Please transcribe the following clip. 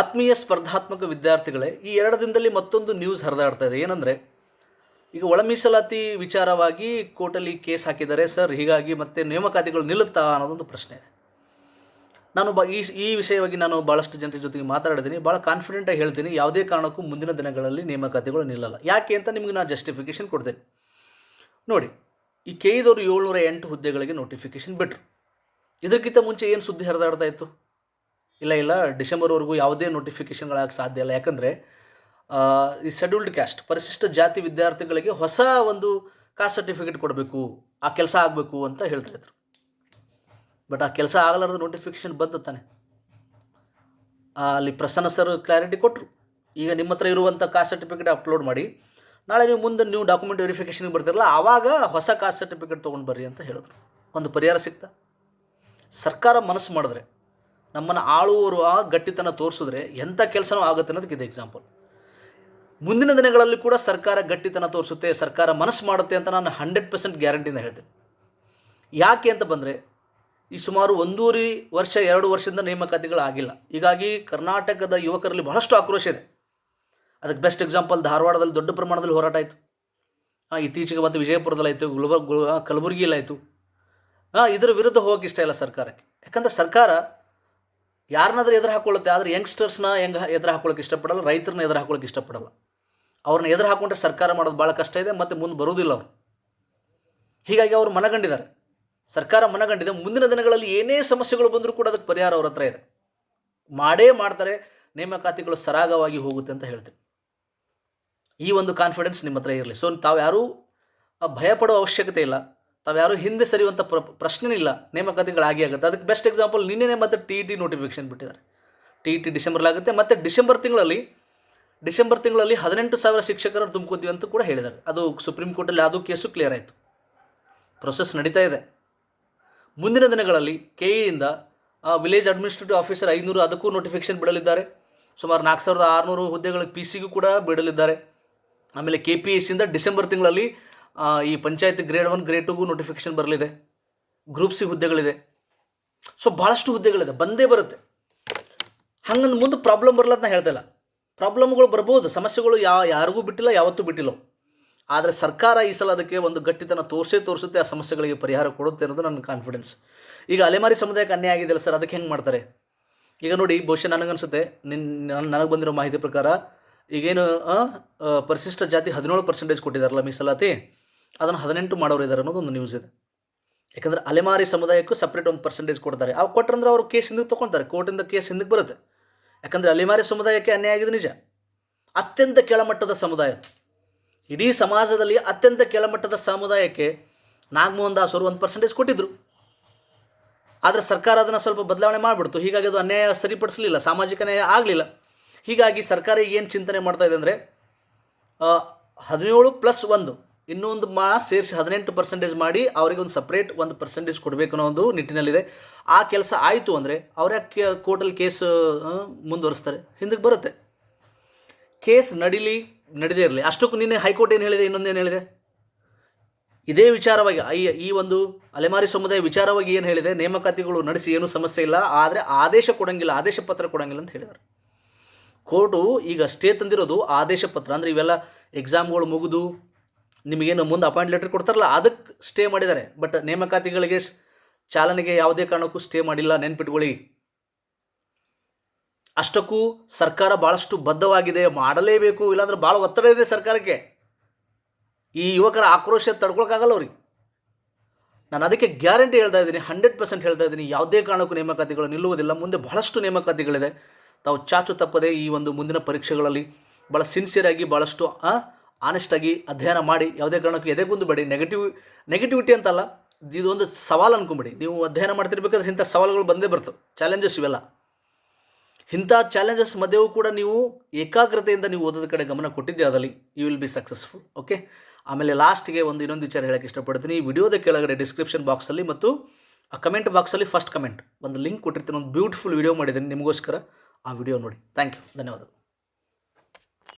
ಆತ್ಮೀಯ ಸ್ಪರ್ಧಾತ್ಮಕ ವಿದ್ಯಾರ್ಥಿಗಳೇ, ಈ ಎರಡು ದಿನದಲ್ಲಿ ಮತ್ತೊಂದು ನ್ಯೂಸ್ ಹರಿದಾಡ್ತಾ ಇದೆ. ಏನಂದರೆ, ಈಗ ಒಳ ಮೀಸಲಾತಿ ವಿಚಾರವಾಗಿ ಕೋರ್ಟಲ್ಲಿ ಕೇಸ್ ಹಾಕಿದ್ದಾರೆ ಸರ್ ಹೀಗಾಗಿ ಮತ್ತೆ ನೇಮಕಾತಿಗಳು ನಿಲ್ಲುತ್ತಾ ಅನ್ನೋದೊಂದು ಪ್ರಶ್ನೆ ಇದೆ. ನಾನು ಬ ಈ ಈ ವಿಷಯವಾಗಿ ನಾನು ಭಾಳಷ್ಟು ಜನರ ಜೊತೆಗೆ ಮಾತಾಡಿದ್ದೀನಿ ಭಾಳ ಕಾನ್ಫಿಡೆಂಟಾಗಿ ಹೇಳ್ತೀನಿ. ಯಾವುದೇ ಕಾರಣಕ್ಕೂ ಮುಂದಿನ ದಿನಗಳಲ್ಲಿ ನೇಮಕಾತಿಗಳು ನಿಲ್ಲಲ್ಲ. ಯಾಕೆ ಅಂತ ನಿಮಗೆ ನಾನು ಜಸ್ಟಿಫಿಕೇಶನ್ ಕೊಡ್ತೇನೆ. ನೋಡಿ, ಈ ಕೆಯ್ದವರು ಏಳ್ನೂರ ಎಂಟು ಹುದ್ದೆಗಳಿಗೆ ನೋಟಿಫಿಕೇಷನ್ ಬಿಟ್ಟರು ಇದಕ್ಕಿಂತ ಮುಂಚೆ ಏನು ಸುದ್ದಿ ಹರಿದಾಡ್ತಾ ಇತ್ತು? ಇಲ್ಲ ಇಲ್ಲ, ಡಿಸೆಂಬರ್ವರೆಗೂ ಯಾವುದೇ ನೋಟಿಫಿಕೇಷನ್ಗಳಾಗ ಸಾಧ್ಯ ಇಲ್ಲ. ಯಾಕಂದರೆ ಈ ಶೆಡ್ಯೂಲ್ಡ್ ಕ್ಯಾಸ್ಟ್ ಪರಿಶಿಷ್ಟ ಜಾತಿ ವಿದ್ಯಾರ್ಥಿಗಳಿಗೆ ಹೊಸ ಒಂದು ಕಾಸ್ಟ್ ಸರ್ಟಿಫಿಕೇಟ್ ಕೊಡಬೇಕು, ಆ ಕೆಲಸ ಆಗಬೇಕು ಅಂತ ಹೇಳ್ತಾ ಇದ್ರು. ಬಟ್ ಆ ಕೆಲಸ ಆಗಲಾರ್ದ ನೋಟಿಫಿಕೇಷನ್ ಬಂತು ತಾನೆ. ಅಲ್ಲಿ ಪ್ರಸನ್ನ ಸರ್ ಕ್ಲಾರಿಟಿ ಕೊಟ್ಟರು ಈಗ ನಿಮ್ಮ ಹತ್ರ ಇರುವಂಥ ಕಾಸ್ಟ್ ಸರ್ಟಿಫಿಕೇಟ್ ಅಪ್ಲೋಡ್ ಮಾಡಿ, ನಾಳೆ ನೀವು ಮುಂದೆ ನೀವು ಡಾಕ್ಯುಮೆಂಟ್ ವೆರಿಫಿಕೇಷನ್ಗೆ ಬರ್ತಿರಲ್ಲ, ಆವಾಗ ಹೊಸ ಕಾಸ್ಟ್ ಸರ್ಟಿಫಿಕೇಟ್ ತೊಗೊಂಡು ಬರ್ರಿ ಅಂತ ಹೇಳಿದ್ರು. ಒಂದು ಪರಿಹಾರ ಸಿಗ್ತಾ ಸರ್ಕಾರ ಮನಸ್ಸು ಮಾಡಿದ್ರೆ. ನಮ್ಮನ್ನು ಆಳುವವರು ಆ ಗಟ್ಟಿತನ ತೋರಿಸಿದ್ರೆ ಎಂಥ ಕೆಲಸನೂ ಆಗುತ್ತೆ ಅನ್ನೋದಕ್ಕೆ ಇದು ಎಕ್ಸಾಂಪಲ್ ಮುಂದಿನ ದಿನಗಳಲ್ಲಿ ಕೂಡ ಸರ್ಕಾರ ಗಟ್ಟಿತನ ತೋರಿಸುತ್ತೆ, ಸರ್ಕಾರ ಮನಸ್ಸು ಮಾಡುತ್ತೆ ಅಂತ ನಾನು ಹಂಡ್ರೆಡ್ ಪರ್ಸೆಂಟ್ ಗ್ಯಾರಂಟಿನ ಹೇಳ್ತೇನೆ. ಯಾಕೆ ಅಂತ ಬಂದರೆ, ಈ ಸುಮಾರು ಒಂದೂವರೆ ವರ್ಷ, ಎರಡು ವರ್ಷದಿಂದ ನೇಮಕಾತಿಗಳು ಆಗಿಲ್ಲ. ಹೀಗಾಗಿ ಕರ್ನಾಟಕದ ಯುವಕರಲ್ಲಿ ಬಹಳಷ್ಟು ಆಕ್ರೋಶ ಇದೆ. ಅದಕ್ಕೆ ಬೆಸ್ಟ್ ಎಕ್ಸಾಂಪಲ್ ಧಾರವಾಡದಲ್ಲಿ ದೊಡ್ಡ ಪ್ರಮಾಣದಲ್ಲಿ ಹೋರಾಟ ಆಯಿತು. ಇತ್ತೀಚೆಗೆ ಮತ್ತು ವಿಜಯಪುರದಲ್ಲಾಯಿತು ಗುಲ್ಬರ್ಗ ಗುಲ್ ಕಲಬುರಗಿಯಲ್ಲಿ ಆಯಿತು. ಹಾಂ ಇದರ ವಿರುದ್ಧ ಹೋಗಕ್ಕೆ ಇಷ್ಟ ಇಲ್ಲ ಸರ್ಕಾರಕ್ಕೆ. ಯಾಕಂದರೆ ಸರ್ಕಾರ ಯಾರನ್ನಾದ್ರೂ ಎದುರು ಹಾಕೊಳ್ಳುತ್ತೆ, ಆದರೆ ಯಂಗ್ಸ್ಟರ್ಸ್ನ ಹೆಂಗೆ ಎದುರು ಹಾಕೊಳ್ಳೋಕೆ ಇಷ್ಟಪಡಲ್ಲ ರೈತರನ್ನ ಎದುರು ಹಾಕೊಳ್ಳೋಕೆ ಇಷ್ಟಪಡಲ್ಲ. ಅವ್ರನ್ನ ಎದುರು ಹಾಕೊಂಡ್ರೆ ಸರ್ಕಾರ ಮಾಡೋದು ಭಾಳ ಕಷ್ಟ ಇದೆ, ಮತ್ತು ಮುಂದೆ ಬರುವುದಿಲ್ಲ ಅವರು. ಹೀಗಾಗಿ ಅವರು ಮನಗಂಡಿದ್ದಾರೆ. ಸರ್ಕಾರ ಮನಗಂಡಿದೆ, ಮುಂದಿನ ದಿನಗಳಲ್ಲಿ ಏನೇ ಸಮಸ್ಯೆಗಳು ಬಂದರೂ ಕೂಡ ಅದಕ್ಕೆ ಪರಿಹಾರ ಅವ್ರ ಹತ್ರ ಇದೆ. ಮಾಡೇ ಮಾಡ್ತಾರೆ, ನೇಮಕಾತಿಗಳು ಸರಾಗವಾಗಿ ಹೋಗುತ್ತೆ ಅಂತ ಹೇಳ್ತೀನಿ. ಈ ಒಂದು ಕಾನ್ಫಿಡೆನ್ಸ್ ನಿಮ್ಮ ಹತ್ರ ಇರಲಿ. ಸೊ ತಾವು ಯಾರೂ ಭಯಪಡೋ ಅವಶ್ಯಕತೆ ಇಲ್ಲ. ತಾವು ಯಾರೂ ಹಿಂದೆ ಸರಿಯುವಂಥ ಪ್ರ ಪ್ರಶ್ನೆ ಇಲ್ಲ ನೇಮಕಾತಿಗಳಾಗಿ ಆಗುತ್ತೆ. ಅದಕ್ಕೆ ಬೆಸ್ಟ್ ಎಕ್ಸಾಂಪಲ್ ನಿನ್ನೆ ಮತ್ತೆ ಟಿ ಟಿ ನೋಟಿಫಿಕೇಶನ್ ಬಿಟ್ಟಿದ್ದಾರೆ. ಟಿ ಇ ಟಿ ಡಿಸೆಂಬರ್ಲಾಗುತ್ತೆ ಮತ್ತು ಡಿಸೆಂಬರ್ ತಿಂಗಳಲ್ಲಿ ಡಿಸೆಂಬರ್ ತಿಂಗಳಲ್ಲಿ ಹದಿನೆಂಟು ಸಾವಿರ ಶಿಕ್ಷಕರನ್ನು ತುಂಬ್ಕೋತೀವಿ ಅಂತ ಕೂಡ ಹೇಳಿದ್ದಾರೆ. ಅದು ಸುಪ್ರೀಂ ಕೋರ್ಟಲ್ಲಿ ಅದು ಕೇಸು ಕ್ಲಿಯರ್ ಆಯಿತು. ಪ್ರೊಸೆಸ್ ನಡೀತಾ ಇದೆ. ಮುಂದಿನ ದಿನಗಳಲ್ಲಿ ಕೆ ಇಯಿಂದ ವಿಲೇಜ್ ಅಡ್ಮಿನಿಸ್ಟ್ರೇಟಿವ್ ಆಫೀಸರ್ ಐನೂರು ಅದಕ್ಕೂ ನೋಟಿಫಿಕೇಶನ್ ಬಿಡಲಿದ್ದಾರೆ. ಸುಮಾರು ನಾಲ್ಕು ಸಾವಿರದ ಆರುನೂರು ಹುದ್ದೆಗಳಿಗೆ ಪಿ ಸಿಗೂ ಕೂಡ ಬಿಡಲಿದ್ದಾರೆ. ಆಮೇಲೆ ಕೆ ಪಿ ಎಸ್ಸಿಂದ ಡಿಸೆಂಬರ್ ತಿಂಗಳಲ್ಲಿ ಈ ಪಂಚಾಯತ್ ಗ್ರೇಡ್ ಒನ್ ಗ್ರೇಡ್ ಟುಗೂ ನೋಟಿಫಿಕೇಶನ್ ಬರಲಿದೆ. ಗ್ರೂಪ್ ಸಿ ಹುದ್ದೆಗಳಿದೆ. ಸೊ ಭಾಳಷ್ಟು ಹುದ್ದೆಗಳಿದೆ. ಬಂದೇ ಬರುತ್ತೆ. ಹಂಗಂದು ಮುಂದೆ ಪ್ರಾಬ್ಲಮ್ ಬರಲ್ಲ ಅಂತ ಹೇಳ್ತಾ ಇಲ್ಲ. ಪ್ರಾಬ್ಲಮ್ಗಳು ಬರ್ಬೋದು. ಸಮಸ್ಯೆಗಳು ಯಾ, ಯಾರಿಗೂ ಬಿಟ್ಟಿಲ್ಲ, ಯಾವತ್ತೂ ಬಿಟ್ಟಿಲ್ಲ. ಆದರೆ ಸರ್ಕಾರ ಈ ಸಲ ಅದಕ್ಕೆ ಒಂದು ಗಟ್ಟಿತನ ತೋರಿಸೇ ತೋರಿಸುತ್ತೆ, ಆ ಸಮಸ್ಯೆಗಳಿಗೆ ಪರಿಹಾರ ಕೊಡುತ್ತೆ ಅನ್ನೋದು ನನ್ನ ಕಾನ್ಫಿಡೆನ್ಸ್ ಈಗ ಅಲೆಮಾರಿ ಸಮುದಾಯಕ್ಕೆ ಅನ್ಯಾಯ ಆಗಿದೆಯಲ್ಲ ಸರ್, ಅದಕ್ಕೆ ಹೆಂಗೆ ಮಾಡ್ತಾರೆ? ಈಗ ನೋಡಿ, ಬಹುಶಃ ನನಗನ್ಸುತ್ತೆ ನಿನ್ನ ನನಗೆ ಬಂದಿರೋ ಮಾಹಿತಿ ಪ್ರಕಾರ, ಈಗೇನು ಪರಿಶಿಷ್ಟ ಜಾತಿ ಹದಿನೇಳು ಪರ್ಸೆಂಟೇಜ್ ಕೊಟ್ಟಿದ್ದಾರಲ್ಲ ಮೀಸಲಾತಿ? ಅದನ್ನು ಹದಿನೆಂಟು ಮಾಡೋರು ಇದ್ದಾರೆ ಅನ್ನೋದು ಒಂದು ನ್ಯೂಸ್ ಇದೆ. ಯಾಕಂದರೆ ಅಲೆಮಾರಿ ಸಮುದಾಯಕ್ಕೂ ಸಪ್ರೇಟ್ ಒಂದು ಪರ್ಸೆಂಟೇಜ್ ಕೊಡ್ತಾರೆ. ಅವು ಕೊಟ್ಟರಂದ್ರೆ ಅವರು ಕೇಸ್ ಹಿಂದಕ್ಕೆ ತೊಗೊಳ್ತಾರೆ ಕೋರ್ಟಿಂದ ಕೇಸ್ ಹಿಂದಕ್ಕೆ ಬರುತ್ತೆ. ಯಾಕಂದರೆ ಅಲೆಮಾರಿ ಸಮುದಾಯಕ್ಕೆ ಅನ್ಯಾಯ ಆಗಿದೆ ನಿಜ. ಅತ್ಯಂತ ಕೆಳಮಟ್ಟದ ಸಮುದಾಯ ಇಡೀ ಸಮಾಜದಲ್ಲಿ ಅತ್ಯಂತ ಕೆಳಮಟ್ಟದ ಸಮುದಾಯಕ್ಕೆ ನಾಗಮೋಹನ್ ದಾಸ್ ಅವರು ಒಂದು ಪರ್ಸೆಂಟೇಜ್ ಕೊಟ್ಟಿದ್ದರು ಆದರೆ ಸರ್ಕಾರ ಅದನ್ನು ಸ್ವಲ್ಪ ಬದಲಾವಣೆ ಮಾಡಿಬಿಡ್ತು. ಹೀಗಾಗಿ ಅದು ಅನ್ಯಾಯ ಸರಿಪಡಿಸಲಿಲ್ಲ, ಸಾಮಾಜಿಕ ನ್ಯಾಯ ಆಗಲಿಲ್ಲ. ಹೀಗಾಗಿ ಸರ್ಕಾರ ಏನು ಚಿಂತನೆ ಮಾಡ್ತಾ ಇದೆ ಅಂದರೆ ಹದಿನೇಳು ಪ್ಲಸ್ ಒಂದು ಇನ್ನೊಂದು ಮಾ ಸೇರಿಸಿ ಹದಿನೆಂಟು ಪರ್ಸೆಂಟೇಜ್ ಮಾಡಿ ಅವರಿಗೆ ಒಂದು ಸಪ್ರೇಟ್ ಒಂದು ಪರ್ಸೆಂಟೇಜ್ ಕೊಡಬೇಕು ಅನ್ನೋ ಒಂದು ನಿಟ್ಟಿನಲ್ಲಿದೆ. ಆ ಕೆಲಸ ಆಯಿತು ಅಂದರೆ ಅವರೇ ಕೋರ್ಟಲ್ಲಿ ಕೇಸ್ ಮುಂದುವರಿಸ್ತಾರೆ? ಹಿಂದಕ್ಕೆ ಬರುತ್ತೆ. ಕೇಸ್ ನಡೀಲಿ, ನಡೆದೇ ಇರಲಿ. ಅಷ್ಟಕ್ಕೂ ನಿನ್ನೆ ಹೈಕೋರ್ಟ್ ಏನು ಹೇಳಿದೆ? ಇನ್ನೊಂದೇನು ಹೇಳಿದೆ? ಇದೇ ವಿಚಾರವಾಗಿ, ಈ ಈ ಒಂದು ಅಲೆಮಾರಿ ಸಮುದಾಯ ವಿಚಾರವಾಗಿ ಏನು ಹೇಳಿದೆ? ನೇಮಕಾತಿಗಳು ನಡೆಸಿ ಏನೂ ಸಮಸ್ಯೆ ಇಲ್ಲ, ಆದರೆ ಆದೇಶ ಕೊಡಂಗಿಲ್ಲ, ಆದೇಶ ಪತ್ರ ಕೊಡಂಗಿಲ್ಲ ಅಂತ ಹೇಳಿದ್ದಾರೆ ಕೋರ್ಟು ಈಗ ಸ್ಟೇ ತಂದಿರೋದು ಆದೇಶ ಪತ್ರ. ಅಂದರೆ ಇವೆಲ್ಲ ಎಕ್ಸಾಮ್ಗಳು ಮುಗಿದು ನಿಮಗೇನು ಮುಂದೆ ಅಪಾಯಿಂಟ್ ಲೆಟರ್ ಕೊಡ್ತಾರಲ್ಲ ಅದಕ್ಕೆ ಸ್ಟೇ ಮಾಡಿದ್ದಾರೆ. ಬಟ್ ನೇಮಕಾತಿಗಳಿಗೆ ಚಾಲನೆಗೆ ಯಾವುದೇ ಕಾರಣಕ್ಕೂ ಸ್ಟೇ ಮಾಡಿಲ್ಲ ನೆನ್ಪಿಟ್ಕೊಳ್ಳಿ. ಅಷ್ಟಕ್ಕೂ ಸರ್ಕಾರ ಭಾಳಷ್ಟು ಬದ್ಧವಾಗಿದೆ, ಮಾಡಲೇಬೇಕು, ಇಲ್ಲಾಂದ್ರೆ ಭಾಳ ಒತ್ತಡ ಇದೆ ಸರ್ಕಾರಕ್ಕೆ. ಈ ಯುವಕರ ಆಕ್ರೋಶ ತಡ್ಕೊಳಕ್ಕಾಗಲ್ಲ ಅವ್ರಿಗೆ. ನಾನು ಅದಕ್ಕೆ ಗ್ಯಾರಂಟಿ ಹೇಳ್ತಾ ಇದ್ದೀನಿ ಹಂಡ್ರೆಡ್ ಪರ್ಸೆಂಟ್ ಹೇಳ್ತಾ ಇದ್ದೀನಿ, ಯಾವುದೇ ಕಾರಣಕ್ಕೂ ನೇಮಕಾತಿಗಳು ನಿಲ್ಲುವುದಿಲ್ಲ. ಮುಂದೆ ಬಹಳಷ್ಟು ನೇಮಕಾತಿಗಳಿದೆ. ತಾವು ಚಾಚು ತಪ್ಪದೆ ಈ ಒಂದು ಮುಂದಿನ ಪರೀಕ್ಷೆಗಳಲ್ಲಿ ಭಾಳ ಸಿನ್ಸಿಯರ್ ಆಗಿ ಭಾಳಷ್ಟು ಆನೆಸ್ಟಾಗಿ ಅಧ್ಯಯನ ಮಾಡಿ ಯಾವುದೇ ಕಾರಣಕ್ಕೂ ಎದೆ ಕುಂದುಬೇಡಿ ನೆಗೆಟಿವ್ ನೆಗೆಟಿವಿಟಿ ಅಂತಲ್ಲ ಇದೊಂದು ಸವಾಲು ಅನ್ಕೊಂಬಿಡಿ. ನೀವು ಅಧ್ಯಯನ ಮಾಡ್ತಿರ್ಬೇಕಾದ್ರೆ ಇಂಥ ಸವಾಲುಗಳು ಬಂದೇ ಬರ್ತವೆ. ಚಾಲೆಂಜಸ್ ಇವೆಲ್ಲ. ಇಂಥ ಚಾಲೆಂಜಸ್ ಮಧ್ಯವೂ ಕೂಡ ನೀವು ಏಕಾಗ್ರತೆಯಿಂದ ನೀವು ಓದೋದ ಕಡೆ ಗಮನ ಕೊಟ್ಟಿದ್ದೆ ಅದರಲ್ಲಿ. You will be successful okay ಆಮೇಲೆ ಲಾಸ್ಟ್ಗೆ ಒಂದು ಇನ್ನೊಂದು ವಿಚಾರ ಹೇಳೋಕ್ಕೆ ಇಷ್ಟಪಡ್ತೀನಿ. ಈ ವಿಡಿಯೋದ ಕೆಳಗಡೆ ಡಿಸ್ಕ್ರಿಪ್ಷನ್ ಬಾಕ್ಸಲ್ಲಿ ಮತ್ತು ಆ ಕಮೆಂಟ್ ಬಾಕ್ಸಲ್ಲಿ ಫಸ್ಟ್ ಕಮೆಂಟ್ ಒಂದು ಲಿಂಕ್ ಕೊಟ್ಟಿರ್ತೀನಿ. ಒಂದು ಬ್ಯೂಟಿಫುಲ್ ವಿಡಿಯೋ ಮಾಡಿದ್ದೀನಿ ನಿಮಗೋಸ್ಕರ. ಆ ವಿಡಿಯೋ ನೋಡಿ. ಥ್ಯಾಂಕ್ ಯು ಧನ್ಯವಾದ